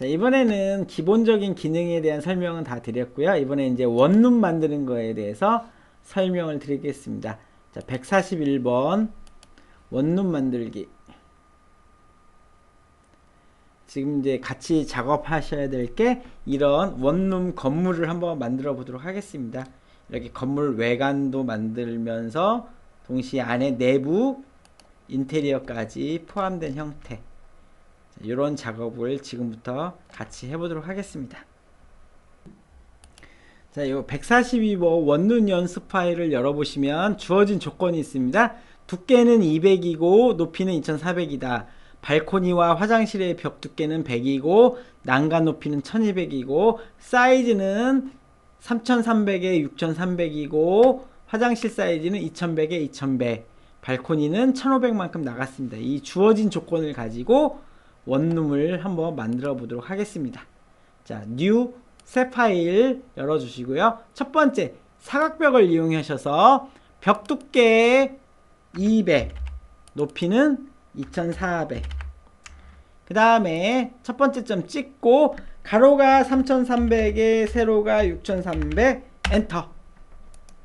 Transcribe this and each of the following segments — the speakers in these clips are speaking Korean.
자, 이번에는 기본적인 기능에 대한 설명은 다 드렸고요. 이번에 이제 원룸 만드는 거에 대해서 설명을 드리겠습니다. 자, 141번 원룸 만들기. 지금 이제 같이 작업하셔야 될 게 이런 원룸 건물을 한번 만들어 보도록 하겠습니다. 이렇게 건물 외관도 만들면서 동시에 안에 내부 인테리어까지 포함된 형태. 이런 작업을 지금부터 같이 해보도록 하겠습니다. 자, 이 142번 원룸 연습 파일을 열어보시면 주어진 조건이 있습니다. 두께는 200이고 높이는 2400이다. 발코니와 화장실의 벽 두께는 100이고 난간 높이는 1200이고 사이즈는 3300에 6300이고 화장실 사이즈는 2100에 2100 발코니는 1500만큼 나갔습니다. 이 주어진 조건을 가지고 원룸을 한번 만들어 보도록 하겠습니다. 자, new 새 파일 열어 주시고요. 첫 번째 사각벽을 이용하셔서 벽 두께 200 높이는 2400. 그 다음에 첫 번째 점 찍고 가로가 3300에 세로가 6300 엔터.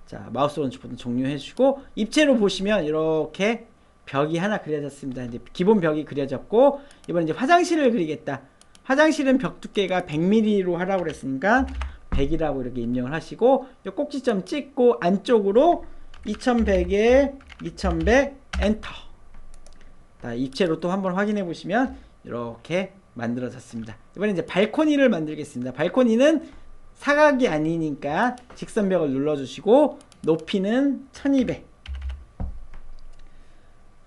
자 마우스 오른쪽 버튼 종료해 주시고 입체로 보시면 이렇게 벽이 하나 그려졌습니다. 이제 기본 벽이 그려졌고 이번 이제 화장실을 그리겠다. 화장실은 벽 두께가 100mm로 하라고 그랬으니까 100이라고 이렇게 입력을 하시고 이 꼭지점 찍고 안쪽으로 2100에 2100 엔터. 자, 입체로 또 한번 확인해 보시면 이렇게 만들어졌습니다. 이번에 이제 발코니를 만들겠습니다. 발코니는 사각이 아니니까 직선벽을 눌러주시고 높이는 1200.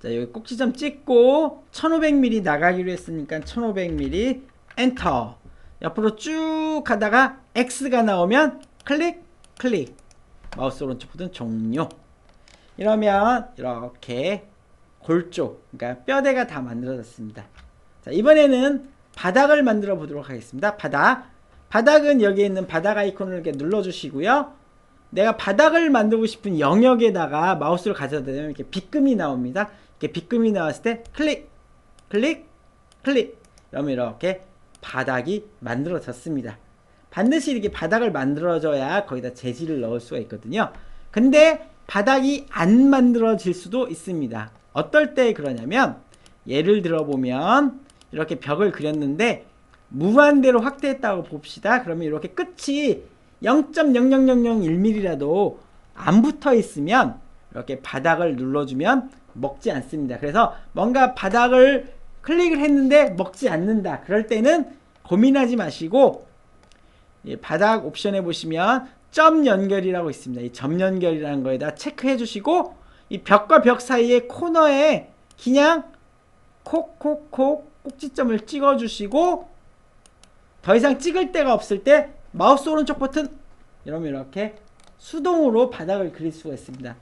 자 여기 꼭지점 찍고 1500mm 나가기로 했으니까 1500mm 엔터. 옆으로 쭉 가다가 X가 나오면 클릭 클릭. 마우스 오른쪽 버튼 종료. 이러면 이렇게 골쪽, 그러니까 뼈대가 다 만들어졌습니다. 자, 이번에는 바닥을 만들어 보도록 하겠습니다. 바닥. 바닥은 여기에 있는 바닥 아이콘을 이렇게 눌러 주시고요. 내가 바닥을 만들고 싶은 영역에다가 마우스를 가져다 대면 이렇게 빗금이 나옵니다. 이렇게 빗금이 나왔을 때 클릭, 클릭, 클릭. 그러면 이렇게 바닥이 만들어졌습니다. 반드시 이렇게 바닥을 만들어줘야 거기다 재질을 넣을 수가 있거든요. 근데 바닥이 안 만들어질 수도 있습니다. 어떨 때 그러냐면 예를 들어 보면 이렇게 벽을 그렸는데 무한대로 확대했다고 봅시다. 그러면 이렇게 끝이 0.0001mm라도 안 붙어 있으면 이렇게 바닥을 눌러주면 먹지 않습니다. 그래서 뭔가 바닥을 클릭을 했는데 먹지 않는다. 그럴 때는 고민하지 마시고 바닥 옵션에 보시면 점 연결이라고 있습니다. 이 점 연결이라는 거에다 체크해 주시고 이 벽과 벽 사이에 코너에 그냥 콕콕콕 꼭지점을 찍어 주시고 더 이상 찍을 데가 없을 때 마우스 오른쪽 버튼 이러면 이렇게 수동으로 바닥을 그릴 수가 있습니다.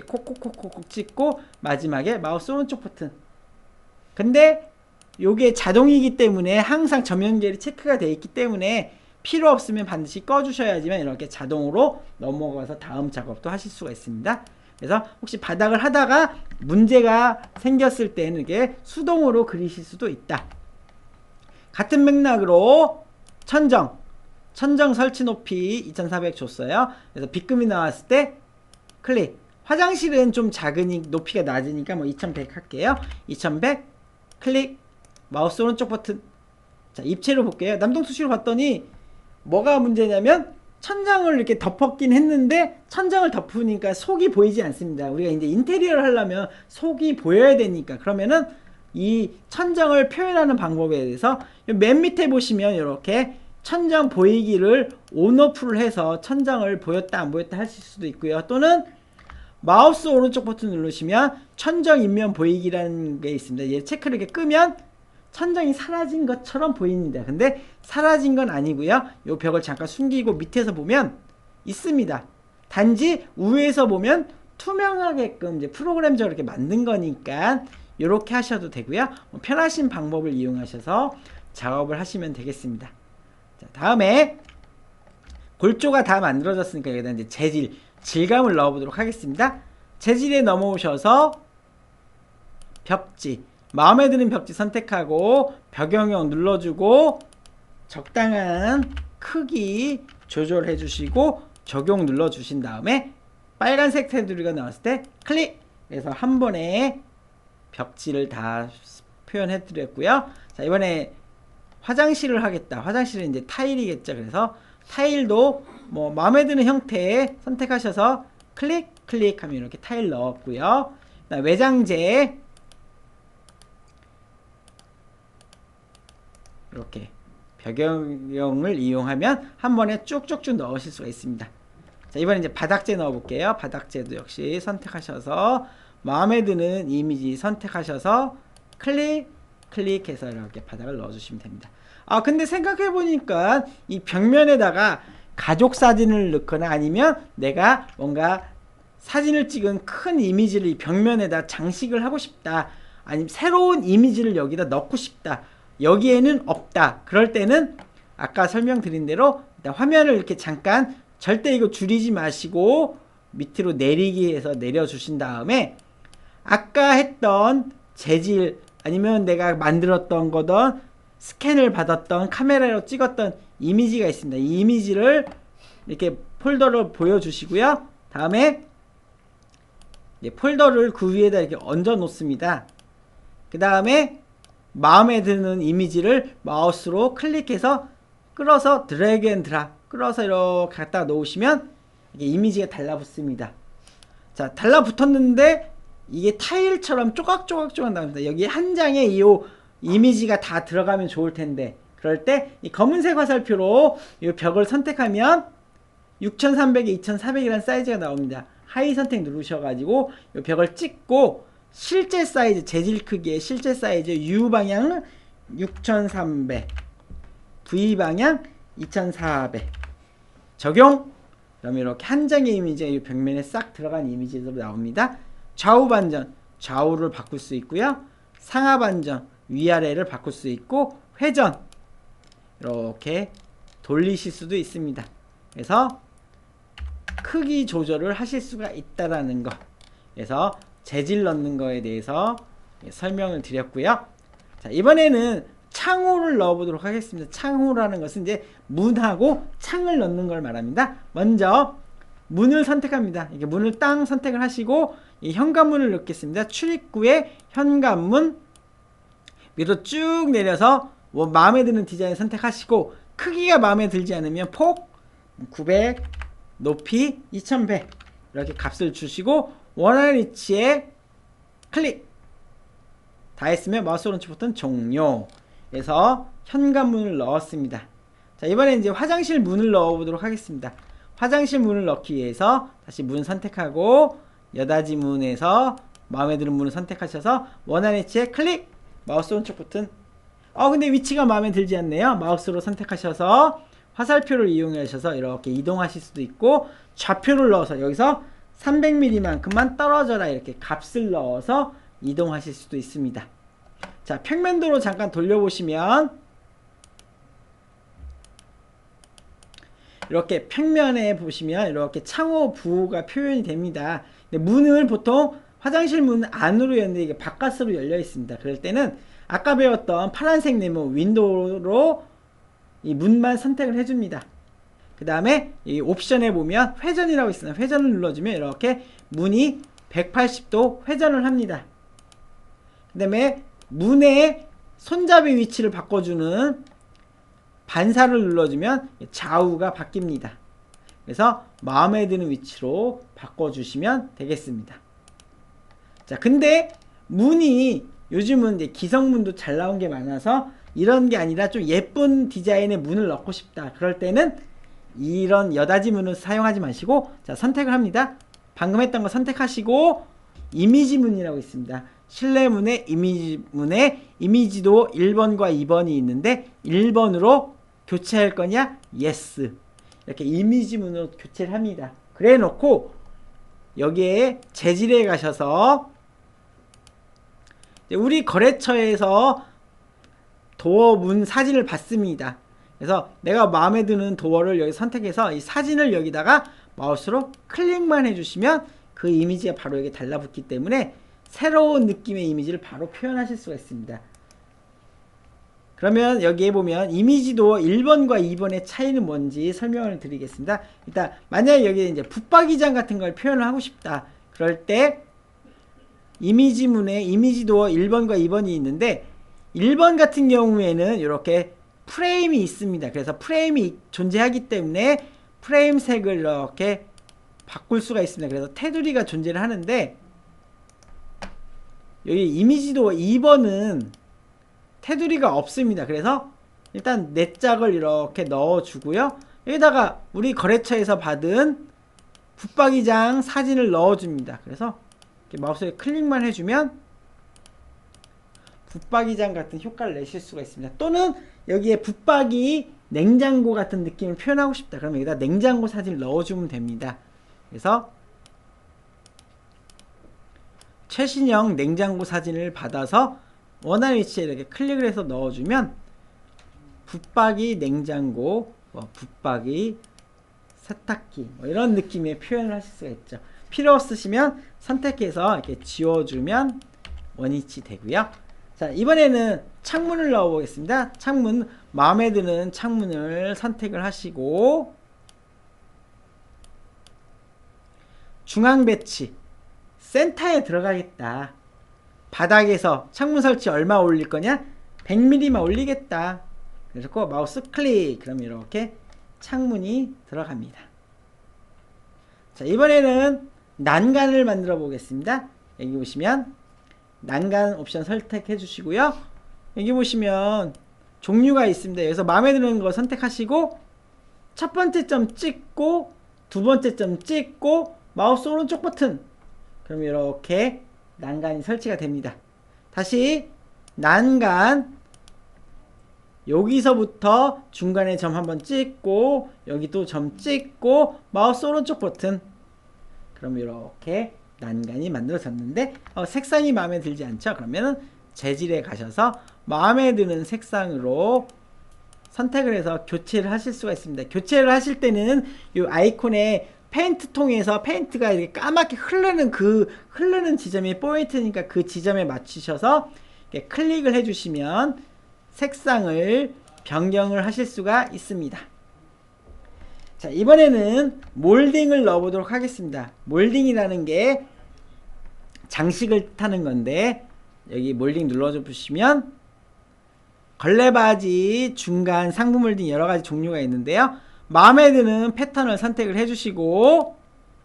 콕콕콕콕 찍고 마지막에 마우스 오른쪽 버튼. 근데 요게 자동이기 때문에 항상 점연결이 체크가 되어 있기 때문에 필요 없으면 반드시 꺼주셔야지만 이렇게 자동으로 넘어가서 다음 작업도 하실 수가 있습니다. 그래서 혹시 바닥을 하다가 문제가 생겼을 때는 이게 수동으로 그리실 수도 있다. 같은 맥락으로 천정, 천정 설치 높이 2400 줬어요. 그래서 빗금이 나왔을 때 클릭. 화장실은 좀 작으니 높이가 낮으니까 뭐 2100 할게요. 2100 클릭. 마우스 오른쪽 버튼. 자, 입체로 볼게요. 남동수시로 봤더니 뭐가 문제냐면 천장을 이렇게 덮었긴 했는데 천장을 덮으니까 속이 보이지 않습니다. 우리가 이제 인테리어를 하려면 속이 보여야 되니까 그러면은 이 천장을 표현하는 방법에 대해서 맨 밑에 보시면 이렇게 천장 보이기를 온오프를 해서 천장을 보였다 안 보였다 하실 수도 있고요. 또는 마우스 오른쪽 버튼 누르시면 천정 인면 보이기라는 게 있습니다. 얘 체크를 이렇게 끄면 천장이 사라진 것처럼 보입니다. 근데 사라진 건 아니고요. 이 벽을 잠깐 숨기고 밑에서 보면 있습니다. 단지 위에서 보면 투명하게끔 이제 프로그램적으로 이렇게 만든 거니까 이렇게 하셔도 되고요. 뭐 편하신 방법을 이용하셔서 작업을 하시면 되겠습니다. 자, 다음에 골조가 다 만들어졌으니까 여기다 이제 재질, 질감을 넣어보도록 하겠습니다. 재질에 넘어오셔서 벽지, 마음에 드는 벽지 선택하고 벽영역 눌러주고 적당한 크기 조절해 주시고 적용 눌러 주신 다음에 빨간색 테두리가 나왔을 때 클릭해서 한 번에 벽지를 다 표현해 드렸고요. 자, 이번에 화장실을 하겠다. 화장실은 이제 타일이겠죠. 그래서 타일도 뭐 마음에 드는 형태 선택하셔서 클릭 클릭하면 이렇게 타일 넣었고요. 외장재 이렇게 벽영을 이용하면 한 번에 쭉쭉쭉 넣으실 수가 있습니다. 자, 이번에 이제 바닥재 넣어 볼게요. 바닥재도 역시 선택하셔서 마음에 드는 이미지 선택하셔서 클릭 클릭해서 이렇게 바닥을 넣어 주시면 됩니다. 아, 근데 생각해 보니까 이 벽면에다가 가족 사진을 넣거나 아니면 내가 뭔가 사진을 찍은 큰 이미지를 이 벽면에다 장식을 하고 싶다. 아니면 새로운 이미지를 여기다 넣고 싶다. 여기에는 없다. 그럴 때는 아까 설명드린 대로 화면을 이렇게 잠깐 절대 이거 줄이지 마시고 밑으로 내리기 해서 내려주신 다음에 아까 했던 재질 아니면 내가 만들었던 거던 스캔을 받았던 카메라로 찍었던 이미지가 있습니다. 이 이미지를 이렇게 폴더를 보여주시고요. 다음에 폴더를 그 위에다 이렇게 얹어 놓습니다. 그 다음에 마음에 드는 이미지를 마우스로 클릭해서 끌어서 드래그 앤 드랍 끌어서 이렇게 갖다 놓으시면 이게 이미지가 달라붙습니다. 자, 달라붙었는데 이게 타일처럼 쪼각쪼각쪼각 나옵니다. 여기 한 장에 이 이미지가 다 들어가면 좋을 텐데 그럴 때 이 검은색 화살표로 이 벽을 선택하면 6300에 2400이라는 사이즈가 나옵니다. 하이 선택 누르셔가지고 이 벽을 찍고 실제 사이즈 재질 크기의 실제 사이즈 U 방향은 6300 V 방향 2400 적용 그러면 이렇게 한 장의 이미지가 이 벽면에 싹 들어간 이미지로 나옵니다. 좌우 반전 좌우를 바꿀 수 있고요. 상하 반전 위아래를 바꿀 수 있고 회전 이렇게 돌리실 수도 있습니다. 그래서 크기 조절을 하실 수가 있다라는 거. 그래서 재질 넣는 거에 대해서 설명을 드렸고요. 자, 이번에는 창호를 넣어보도록 하겠습니다. 창호라는 것은 이제 문하고 창을 넣는 걸 말합니다. 먼저 문을 선택합니다. 이게 문을 땅 선택을 하시고 이 현관문을 넣겠습니다. 출입구에 현관문 위로 쭉 내려서 뭐 마음에 드는 디자인 선택하시고 크기가 마음에 들지 않으면 폭 900, 높이 2100 이렇게 값을 주시고 원하는 위치에 클릭 다 했으면 마우스 오른쪽 버튼 종료 해서 현관문을 넣었습니다. 자 이번에 이제 화장실 문을 넣어 보도록 하겠습니다. 화장실 문을 넣기 위해서 다시 문 선택하고 여닫이 문에서 마음에 드는 문을 선택하셔서 원하는 위치에 클릭 마우스 오른쪽 버튼 어 근데 위치가 마음에 들지 않네요. 마우스로 선택하셔서 화살표를 이용하셔서 이렇게 이동하실 수도 있고 좌표를 넣어서 여기서 300mm만큼만 떨어져라 이렇게 값을 넣어서 이동하실 수도 있습니다. 자 평면도로 잠깐 돌려보시면 이렇게 평면에 보시면 이렇게 창호 부호가 표현이 됩니다. 문을 보통 화장실 문 안으로 열는데 이게 바깥으로 열려 있습니다. 그럴 때는 아까 배웠던 파란색 네모 윈도우로 이 문만 선택을 해줍니다. 그 다음에 이 옵션에 보면 회전이라고 있습니다. 회전을 눌러주면 이렇게 문이 180도 회전을 합니다. 그 다음에 문의 손잡이 위치를 바꿔주는 반사를 눌러주면 좌우가 바뀝니다. 그래서 마음에 드는 위치로 바꿔주시면 되겠습니다. 자, 근데 문이 요즘은 이제 기성문도 잘 나온 게 많아서 이런 게 아니라 좀 예쁜 디자인의 문을 넣고 싶다. 그럴 때는 이런 여닫이 문을 사용하지 마시고 자, 선택을 합니다. 방금 했던 거 선택하시고 이미지 문이라고 있습니다. 실내 문에 이미지 문에 이미지도 1번과 2번이 있는데 1번으로 교체할 거냐? yes. 이렇게 이미지 문으로 교체를 합니다. 그래 놓고 여기에 재질에 가셔서 우리 거래처에서 도어 문 사진을 받습니다. 그래서 내가 마음에 드는 도어를 여기 선택해서 이 사진을 여기다가 마우스로 클릭만 해주시면 그 이미지가 바로 여기 달라붙기 때문에 새로운 느낌의 이미지를 바로 표현하실 수가 있습니다. 그러면 여기에 보면 이미지도 1번과 2번의 차이는 뭔지 설명을 드리겠습니다. 일단 만약에 여기에 이제 붙박이장 같은 걸 표현을 하고 싶다. 그럴 때 이미지문에 이미지도 1번과 2번이 있는데 1번 같은 경우에는 이렇게 프레임이 있습니다. 그래서 프레임이 존재하기 때문에 프레임 색을 이렇게 바꿀 수가 있습니다. 그래서 테두리가 존재를 하는데 여기 이미지도 2번은 테두리가 없습니다. 그래서 일단 네 짝을 이렇게 넣어주고요. 여기다가 우리 거래처에서 받은 붙박이장 사진을 넣어줍니다. 그래서 마우스에 클릭만 해주면 붙박이장 같은 효과를 내실 수가 있습니다. 또는 여기에 붙박이 냉장고 같은 느낌을 표현하고 싶다. 그러면 여기다 냉장고 사진을 넣어주면 됩니다. 그래서 최신형 냉장고 사진을 받아서 원하는 위치에 이렇게 클릭을 해서 넣어주면 붙박이 냉장고, 뭐 붙박이 세탁기 뭐 이런 느낌의 표현을 하실 수가 있죠. 필요 없으시면 선택해서 이렇게 지워주면 원위치 되고요. 자 이번에는 창문을 넣어 보겠습니다. 창문 마음에 드는 창문을 선택을 하시고 중앙 배치 센터에 들어가겠다. 바닥에서 창문 설치 얼마 올릴 거냐? 100mm만 올리겠다. 그래서 마우스 클릭. 그럼 이렇게 창문이 들어갑니다. 자, 이번에는 난간을 만들어 보겠습니다. 여기 보시면 난간 옵션 선택해 주시고요. 여기 보시면 종류가 있습니다. 여기서 마음에 드는 거 선택하시고 첫 번째 점 찍고 두 번째 점 찍고 마우스 오른쪽 버튼 그럼 이렇게 난간이 설치가 됩니다. 다시 난간 여기서부터 중간에 점 한번 찍고 여기 또 점 찍고 마우스 오른쪽 버튼 그럼 이렇게 난간이 만들어졌는데 어, 색상이 마음에 들지 않죠? 그러면 재질에 가셔서 마음에 드는 색상으로 선택을 해서 교체를 하실 수가 있습니다. 교체를 하실 때는 이 아이콘에 페인트 통에서 페인트가 이렇게 까맣게 흐르는 그 흐르는 지점이 포인트니까 그 지점에 맞추셔서 클릭을 해주시면 색상을 변경을 하실 수가 있습니다. 자 이번에는 몰딩을 넣어보도록 하겠습니다. 몰딩이라는 게 장식을 타는 건데 여기 몰딩 눌러줘 보시면 걸레바지, 중간, 상부 몰딩 여러가지 종류가 있는데요. 마음에 드는 패턴을 선택을 해주시고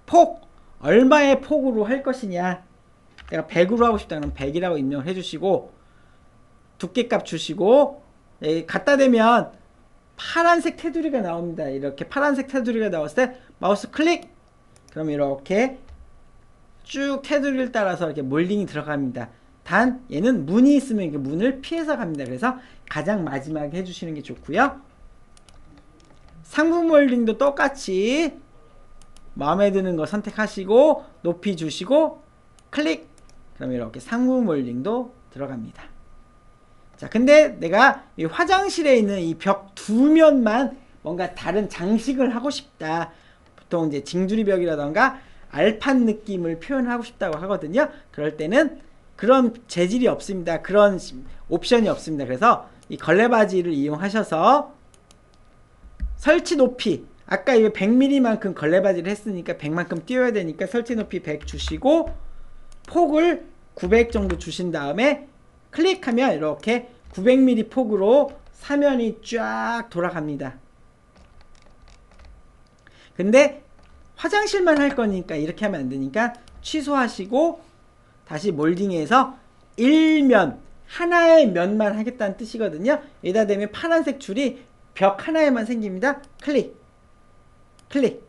폭 얼마의 폭으로 할 것이냐 내가 100으로 하고 싶다 그러면 100이라고 입력을 해주시고 두께값 주시고 예, 갖다 대면 파란색 테두리가 나옵니다. 이렇게 파란색 테두리가 나왔을 때 마우스 클릭. 그럼 이렇게 쭉 테두리를 따라서 이렇게 몰딩이 들어갑니다. 단 얘는 문이 있으면 문을 피해서 갑니다. 그래서 가장 마지막에 해주시는 게 좋고요. 상부 몰딩도 똑같이 마음에 드는 거 선택하시고 높이 주시고 클릭. 그럼 이렇게 상부 몰딩도 들어갑니다 자 근데 내가 이 화장실에 있는 이 벽 두 면만 뭔가 다른 장식을 하고 싶다. 보통 이제 징주리 벽이라던가 알판 느낌을 표현하고 싶다고 하거든요. 그럴 때는 그런 재질이 없습니다. 그런 옵션이 없습니다. 그래서 이 걸레바지를 이용하셔서 설치 높이 아까 이거 100mm만큼 걸레바지를 했으니까 100만큼 띄워야 되니까 설치 높이 100 주시고 폭을 900 정도 주신 다음에 클릭하면 이렇게 900mm 폭으로 사면이 쫙 돌아갑니다. 근데 화장실만 할 거니까 이렇게 하면 안 되니까 취소하시고 다시 몰딩해서 1면 하나의 면만 하겠다는 뜻이거든요. 여기다 대면 파란색 줄이 벽 하나에만 생깁니다. 클릭, 클릭.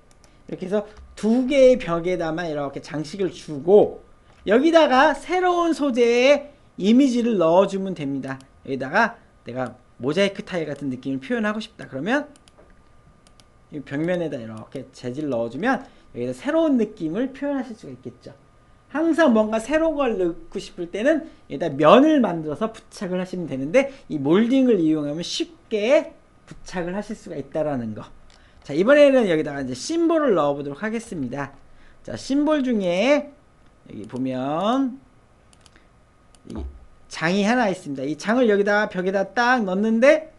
이렇게 해서 두 개의 벽에다만 이렇게 장식을 주고 여기다가 새로운 소재의 이미지를 넣어주면 됩니다. 여기다가 내가 모자이크 타일 같은 느낌을 표현하고 싶다. 그러면 이 벽면에다 이렇게 재질 넣어주면 여기다 새로운 느낌을 표현하실 수가 있겠죠. 항상 뭔가 새로운 걸 넣고 싶을 때는 여기다 면을 만들어서 부착을 하시면 되는데 이 몰딩을 이용하면 쉽게 부착을 하실 수가 있다라는 거. 자, 이번에는 여기다가 이제 심볼을 넣어 보도록 하겠습니다. 자, 심볼 중에 여기 보면 이 장이 하나 있습니다. 이 장을 여기다 벽에다 딱 넣는데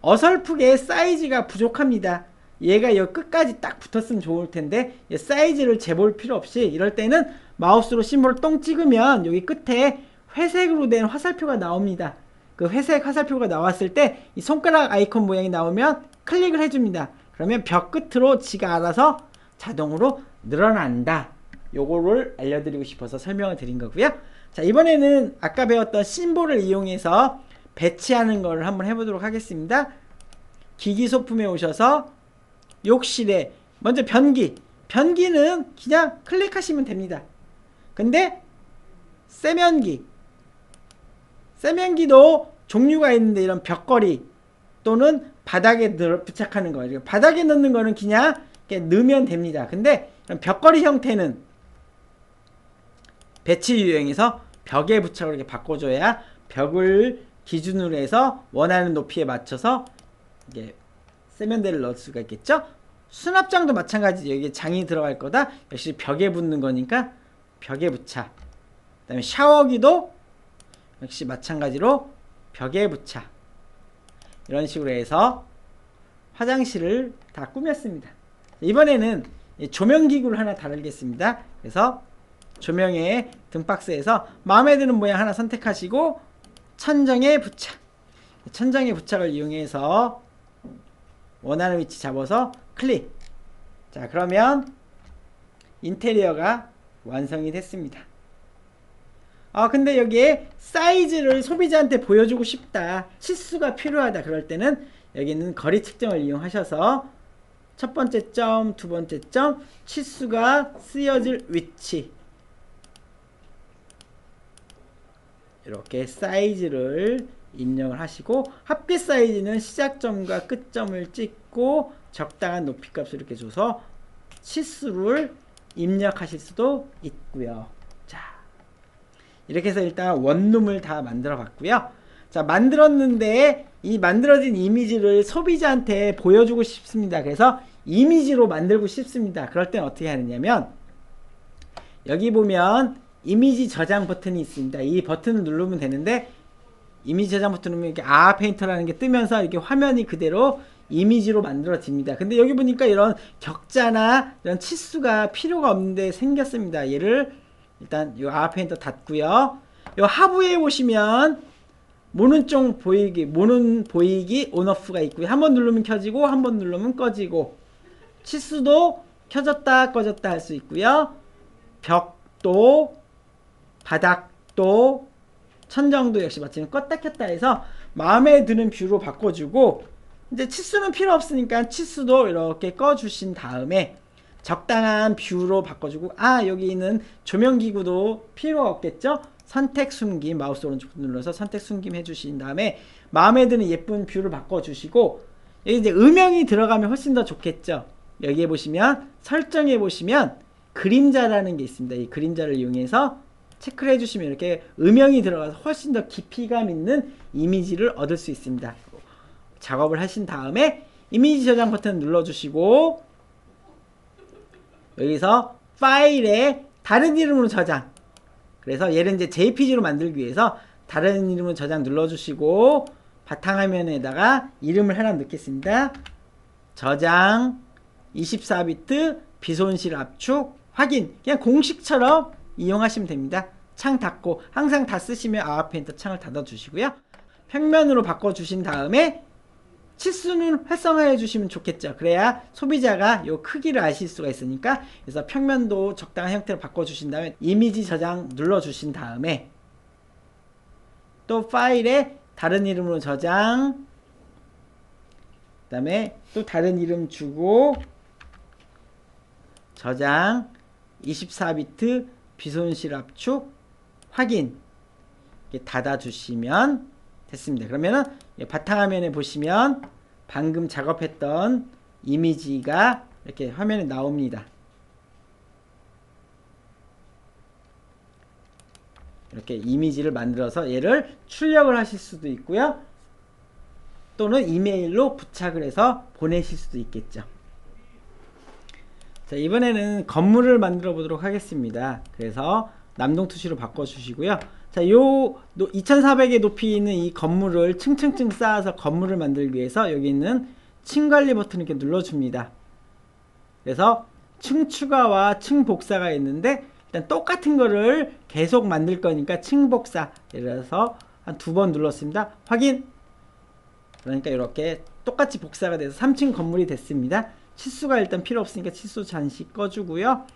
어설프게 사이즈가 부족합니다. 얘가 여기 끝까지 딱 붙었으면 좋을 텐데 얘 사이즈를 재볼 필요 없이 이럴 때는 마우스로 심볼을 똥 찍으면 여기 끝에 회색으로 된 화살표가 나옵니다. 그 회색 화살표가 나왔을 때 이 손가락 아이콘 모양이 나오면 클릭을 해줍니다. 그러면 벽 끝으로 지가 알아서 자동으로 늘어난다. 요거를 알려드리고 싶어서 설명을 드린 거고요. 자 이번에는 아까 배웠던 심볼을 이용해서 배치하는 거를 한번 해보도록 하겠습니다. 기기 소품에 오셔서 욕실에 먼저 변기 변기는 그냥 클릭하시면 됩니다. 근데 세면기 세면기도 종류가 있는데 이런 벽걸이 또는 바닥에 넣, 부착하는 거 바닥에 넣는 거는 그냥 넣으면 됩니다. 근데 벽걸이 형태는 배치 유형에서 벽에 부착을 이렇게 바꿔줘야 벽을 기준으로 해서 원하는 높이에 맞춰서 이게 세면대를 넣을 수가 있겠죠? 수납장도 마찬가지 여기 장이 들어갈 거다. 역시 벽에 붙는 거니까 벽에 부착. 그 다음에 샤워기도 역시 마찬가지로 벽에 부착. 이런 식으로 해서 화장실을 다 꾸몄습니다. 이번에는 조명기구를 하나 다루겠습니다. 그래서 조명의 등박스에서 마음에 드는 모양 하나 선택하시고 천정에 부착. 천정에 부착을 이용해서 원하는 위치 잡아서 클릭. 자, 그러면 인테리어가 완성이 됐습니다. 아, 근데 여기에 사이즈를 소비자한테 보여주고 싶다. 치수가 필요하다. 그럴 때는 여기는 거리 측정을 이용하셔서 첫 번째 점, 두 번째 점, 치수가 쓰여질 위치. 이렇게 사이즈를 입력을 하시고 합계 사이즈는 시작점과 끝점을 찍고 적당한 높이 값을 이렇게 줘서 치수를 입력하실 수도 있고요. 자, 이렇게 해서 일단 원룸을 다 만들어 봤고요. 자, 만들었는데 이 만들어진 이미지를 소비자한테 보여주고 싶습니다. 그래서 이미지로 만들고 싶습니다. 그럴 땐 어떻게 하느냐면 여기 보면 이미지 저장 버튼이 있습니다. 이 버튼을 누르면 되는데 이미지 저장 버튼 누르면 이렇게 아 페인터라는 게 뜨면서 이렇게 화면이 그대로 이미지로 만들어집니다. 근데 여기 보니까 이런 격자나 이런 치수가 필요가 없는데 생겼습니다. 얘를 일단 이 아 페인터 닫고요. 요 하부에 보시면 쪽 보이기, 모는 보이기 온오프가 있고요. 한 번 누르면 켜지고 한 번 누르면 꺼지고 치수도 켜졌다 꺼졌다 할 수 있고요. 벽도 바닥도 천정도 역시 마찬가지로 껐다 켰다 해서 마음에 드는 뷰로 바꿔주고 이제 치수는 필요 없으니까 치수도 이렇게 꺼주신 다음에 적당한 뷰로 바꿔주고 아 여기 있는 조명기구도 필요 없겠죠? 선택 숨김 마우스 오른쪽 눌러서 선택 숨김 해주신 다음에 마음에 드는 예쁜 뷰를 바꿔주시고 여기 이제 음영이 들어가면 훨씬 더 좋겠죠? 여기에 보시면 설정해 보시면 그림자라는 게 있습니다. 이 그림자를 이용해서 체크를 해주시면 이렇게 음영이 들어가서 훨씬 더 깊이감 있는 이미지를 얻을 수 있습니다. 작업을 하신 다음에 이미지 저장 버튼 눌러주시고 여기서 파일에 다른 이름으로 저장 그래서 얘를 이제 JPG로 만들기 위해서 다른 이름으로 저장 눌러주시고 바탕화면에다가 이름을 하나 넣겠습니다. 저장 24비트 비손실 압축 확인 그냥 공식처럼 이용하시면 됩니다. 창 닫고 항상 다 쓰시면 아웃 페인터 창을 닫아 주시고요. 평면으로 바꿔 주신 다음에 치수는 활성화해 주시면 좋겠죠. 그래야 소비자가 요 크기를 아실 수가 있으니까 그래서 평면도 적당한 형태로 바꿔 주신 다음에 이미지 저장 눌러 주신 다음에 또 파일에 다른 이름으로 저장 그 다음에 또 다른 이름 주고 저장 24비트 비손실 압축 확인 이렇게 닫아 주시면 됐습니다. 그러면은 바탕화면에 보시면 방금 작업했던 이미지가 이렇게 화면에 나옵니다. 이렇게 이미지를 만들어서 얘를 출력을 하실 수도 있고요. 또는 이메일로 부착을 해서 보내실 수도 있겠죠. 자, 이번에는 건물을 만들어 보도록 하겠습니다. 그래서 남동 투시로 바꿔 주시고요. 자, 요 2,400의 높이 있는 이 건물을 층층층 쌓아서 건물을 만들기 위해서 여기 있는 층 관리 버튼을 이렇게 눌러 줍니다. 그래서 층 추가와 층 복사가 있는데 일단 똑같은 거를 계속 만들 거니까 층 복사 예를 들어서 한 두 번 눌렀습니다. 확인. 그러니까 이렇게 똑같이 복사가 돼서 3층 건물이 됐습니다. 치수가 일단 필요 없으니까 치수 잠시 꺼주고요.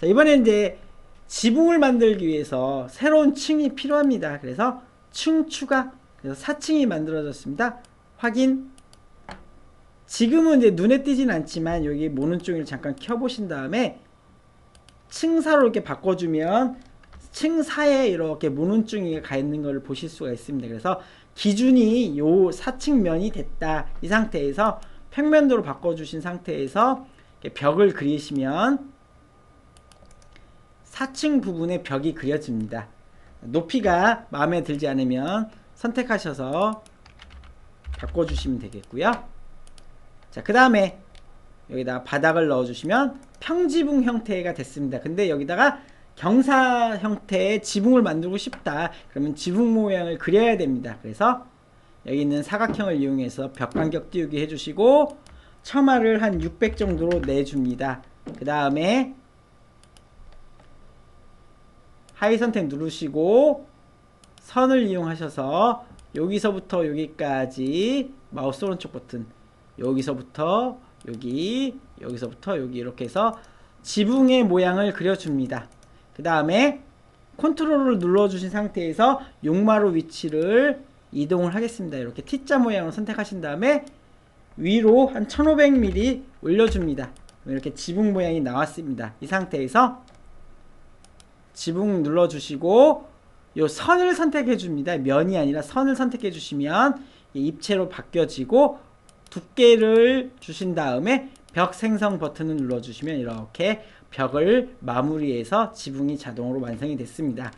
자, 이번에 이제 지붕을 만들기 위해서 새로운 층이 필요합니다. 그래서 층 추가. 그래서 4층이 만들어졌습니다. 확인. 지금은 이제 눈에 띄진 않지만 여기 모는 종이를 잠깐 켜보신 다음에 층사로 이렇게 바꿔주면 층사에 이렇게 모눈증이가 가 있는 것을 보실 수가 있습니다. 그래서 기준이 요 4층 면이 됐다. 이 상태에서 평면도로 바꿔주신 상태에서 벽을 그리시면 4층 부분에 벽이 그려집니다. 높이가 마음에 들지 않으면 선택하셔서 바꿔주시면 되겠고요. 자, 그 다음에 여기다 바닥을 넣어주시면 평지붕 형태가 됐습니다. 근데 여기다가 경사 형태의 지붕을 만들고 싶다. 그러면 지붕 모양을 그려야 됩니다. 그래서 여기 있는 사각형을 이용해서 벽 간격 띄우기 해주시고 처마를 한 600 정도로 내줍니다. 그 다음에 하위 선택 누르시고 선을 이용하셔서 여기서부터 여기까지 마우스 오른쪽 버튼 여기서부터 여기 여기서부터 여기 이렇게 해서 지붕의 모양을 그려줍니다. 그 다음에 컨트롤을 눌러주신 상태에서 용마루 위치를 이동을 하겠습니다. 이렇게 T자 모양을 선택하신 다음에 위로 한 1500mm 올려줍니다. 이렇게 지붕 모양이 나왔습니다. 이 상태에서 지붕 눌러주시고 요 선을 선택해 줍니다. 면이 아니라 선을 선택해 주시면 입체로 바뀌어지고 두께를 주신 다음에 벽 생성 버튼을 눌러주시면 이렇게 벽을 마무리해서 지붕이 자동으로 완성이 됐습니다.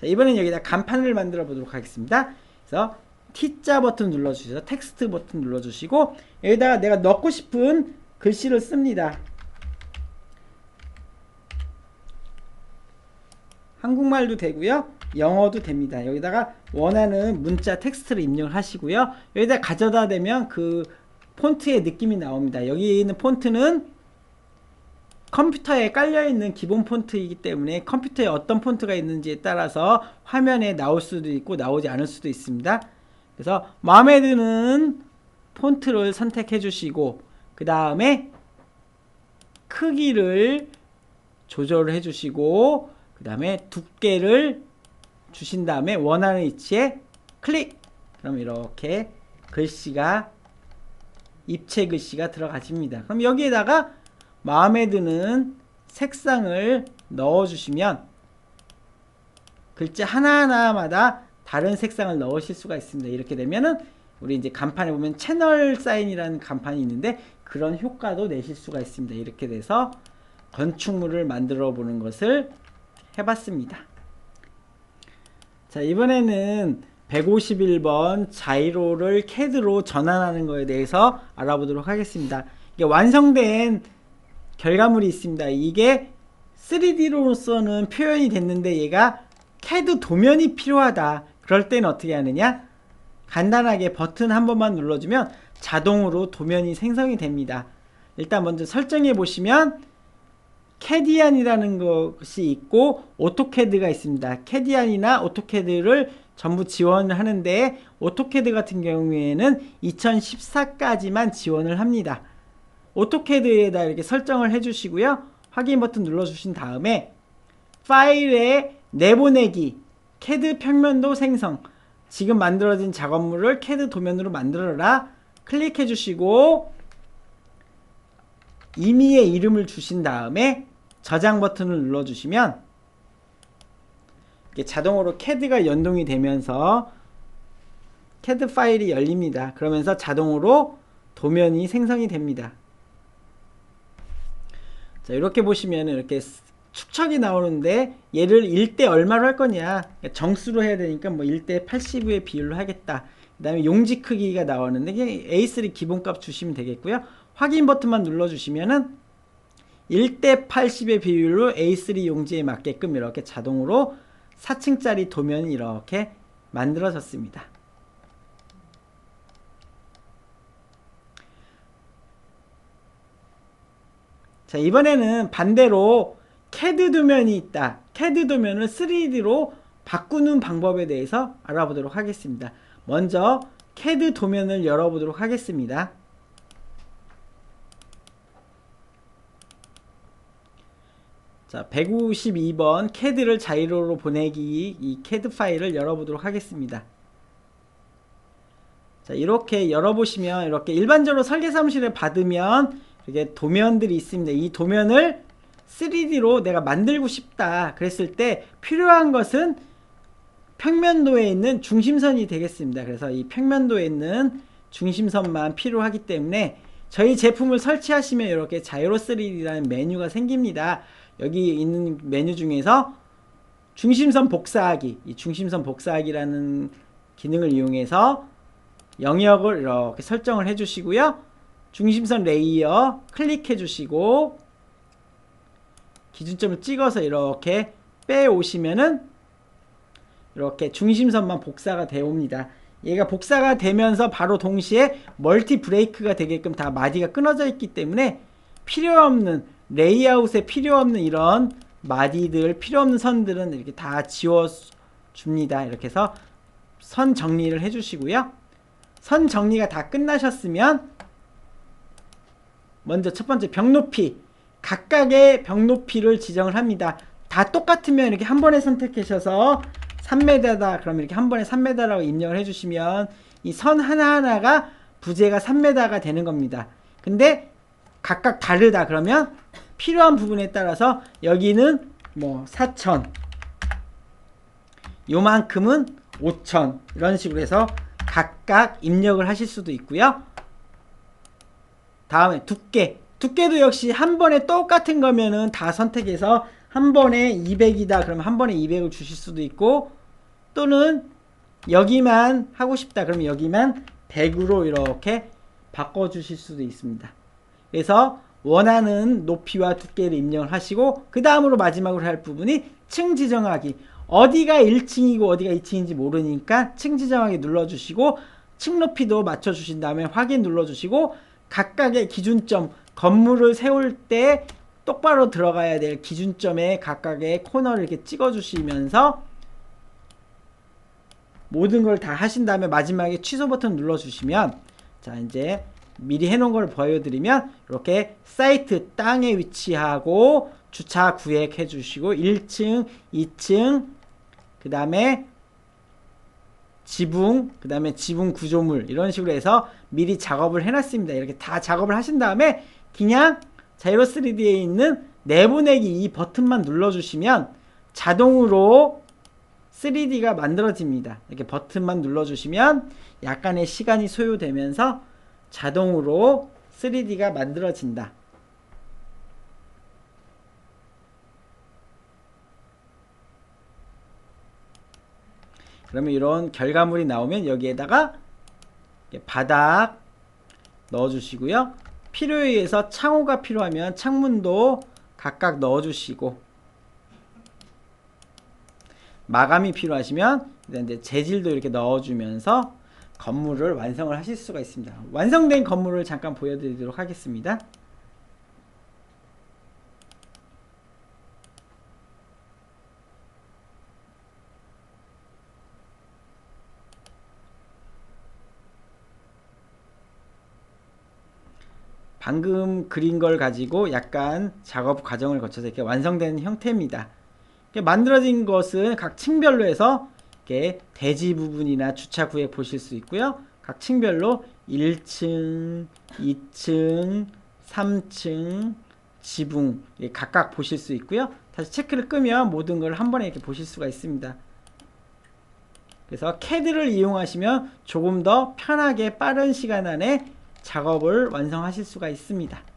자, 이번엔 여기다 간판을 만들어 보도록 하겠습니다. 그래서 T자 버튼 눌러주셔서 텍스트 버튼 눌러주시고 여기다가 내가 넣고 싶은 글씨를 씁니다. 한국말도 되고요. 영어도 됩니다. 여기다가 원하는 문자 텍스트를 입력을 하시고요. 여기다 가져다 대면 그 폰트의 느낌이 나옵니다. 여기 있는 폰트는 컴퓨터에 깔려있는 기본 폰트이기 때문에 컴퓨터에 어떤 폰트가 있는지에 따라서 화면에 나올 수도 있고 나오지 않을 수도 있습니다. 그래서 마음에 드는 폰트를 선택해 주시고 그 다음에 크기를 조절을 해 주시고 그 다음에 두께를 주신 다음에 원하는 위치에 클릭 그럼 이렇게 글씨가 입체 글씨가 들어가집니다. 그럼 여기에다가 마음에 드는 색상을 넣어 주시면 글자 하나하나마다 다른 색상을 넣으실 수가 있습니다. 이렇게 되면은 우리 이제 간판에 보면 채널 사인이라는 간판이 있는데 그런 효과도 내실 수가 있습니다. 이렇게 돼서 건축물을 만들어 보는 것을 해봤습니다. 자 이번에는 151번 자이로를 캐드로 전환하는 것에 대해서 알아보도록 하겠습니다. 이게 완성된 결과물이 있습니다. 이게 3D로서는 표현이 됐는데 얘가 캐드 도면이 필요하다. 그럴 때는 어떻게 하느냐? 간단하게 버튼 한 번만 눌러주면 자동으로 도면이 생성이 됩니다. 일단 먼저 설정해 보시면 캐디안이라는 것이 있고 오토캐드가 있습니다. 캐디안이나 오토캐드를 전부 지원을 하는데 오토캐드 같은 경우에는 2014까지만 지원을 합니다. 오토캐드에다 이렇게 설정을 해주시고요. 확인 버튼 눌러주신 다음에 파일에 내보내기, 캐드 평면도 생성, 지금 만들어진 작업물을 캐드 도면으로 만들어라 클릭해 주시고 임의의 이름을 주신 다음에 저장 버튼을 눌러주시면 자동으로 캐드가 연동이 되면서 캐드 파일이 열립니다. 그러면서 자동으로 도면이 생성이 됩니다. 자 이렇게 보시면 이렇게 축척이 나오는데 얘를 1대 얼마로 할 거냐? 정수로 해야 되니까 뭐 1대 80의 비율로 하겠다. 그 다음에 용지 크기가 나오는데 A3 기본값 주시면 되겠고요. 확인 버튼만 눌러 주시면은 1대 80의 비율로 A3 용지에 맞게끔 이렇게 자동으로 4층짜리 도면이 이렇게 만들어졌습니다. 자 이번에는 반대로 CAD 도면이 있다. CAD 도면을 3D로 바꾸는 방법에 대해서 알아보도록 하겠습니다. 먼저 CAD 도면을 열어보도록 하겠습니다. 자, 152번 CAD를 자이로로 보내기 이 CAD 파일을 열어보도록 하겠습니다. 자, 이렇게 열어보시면 이렇게 일반적으로 설계 사무실에 받으면 이렇게 도면들이 있습니다. 이 도면을 3D로 내가 만들고 싶다 그랬을 때 필요한 것은 평면도에 있는 중심선이 되겠습니다. 그래서 이 평면도에 있는 중심선만 필요하기 때문에 저희 제품을 설치하시면 이렇게 자이로 3D라는 메뉴가 생깁니다. 여기 있는 메뉴 중에서 중심선 복사하기, 이 중심선 복사하기라는 기능을 이용해서 영역을 이렇게 설정을 해주시고요. 중심선 레이어 클릭해 주시고 기준점을 찍어서 이렇게 빼오시면은 이렇게 중심선만 복사가 되어 옵니다. 얘가 복사가 되면서 바로 동시에 멀티 브레이크가 되게끔 다 마디가 끊어져 있기 때문에 필요 없는 레이아웃에 필요 없는 이런 마디들 필요 없는 선들은 이렇게 다 지워 줍니다. 이렇게 해서 선 정리를 해 주시고요. 선 정리가 다 끝나셨으면 먼저 첫 번째 벽 높이 각각의 벽 높이를 지정을 합니다. 다 똑같으면 이렇게 한 번에 선택하셔서 3m다 그러면 이렇게 한 번에 3m라고 입력을 해주시면 이 선 하나하나가 부재가 3m가 되는 겁니다. 근데 각각 다르다 그러면 필요한 부분에 따라서 여기는 뭐 4천 요만큼은 5천 이런 식으로 해서 각각 입력을 하실 수도 있고요. 다음에 두께. 두께도 역시 한 번에 똑같은 거면은 다 선택해서 한 번에 200이다. 그러면 한 번에 200을 주실 수도 있고 또는 여기만 하고 싶다. 그러면 여기만 100으로 이렇게 바꿔 주실 수도 있습니다. 그래서 원하는 높이와 두께를 입력을 하시고 그 다음으로 마지막으로 할 부분이 층 지정하기. 어디가 1층이고 어디가 2층인지 모르니까 층 지정하기 눌러주시고 층 높이도 맞춰주신 다음에 확인 눌러주시고 각각의 기준점 건물을 세울 때 똑바로 들어가야 될 기준점에 각각의 코너를 이렇게 찍어 주시면서 모든 걸 다 하신 다음에 마지막에 취소 버튼 눌러 주시면 자 이제 미리 해놓은 걸 보여드리면 이렇게 사이트 땅에 위치하고 주차 구획 해 주시고 1층 2층 그 다음에 지붕 그 다음에 지붕 구조물 이런 식으로 해서 미리 작업을 해놨습니다 이렇게 다 작업을 하신 다음에 그냥 자이로 3D에 있는 내보내기 이 버튼만 눌러주시면 자동으로 3D가 만들어집니다. 이렇게 버튼만 눌러주시면 약간의 시간이 소요되면서 자동으로 3D가 만들어진다. 그러면 이런 결과물이 나오면 여기에다가 바닥 넣어주시고요. 필요에 의해서 창호가 필요하면 창문도 각각 넣어주시고 마감이 필요하시면 이제 재질도 이렇게 넣어주면서 건물을 완성을 하실 수가 있습니다. 완성된 건물을 잠깐 보여드리도록 하겠습니다. 방금 그린 걸 가지고 약간 작업 과정을 거쳐서 이렇게 완성된 형태입니다. 이렇게 만들어진 것은 각 층별로 해서 이렇게 대지 부분이나 주차 구획 보실 수 있고요. 각 층별로 1층, 2층, 3층, 지붕 각각 보실 수 있고요. 다시 체크를 끄면 모든 걸 한 번에 이렇게 보실 수가 있습니다. 그래서 CAD를 이용하시면 조금 더 편하게 빠른 시간 안에 작업을 완성하실 수가 있습니다.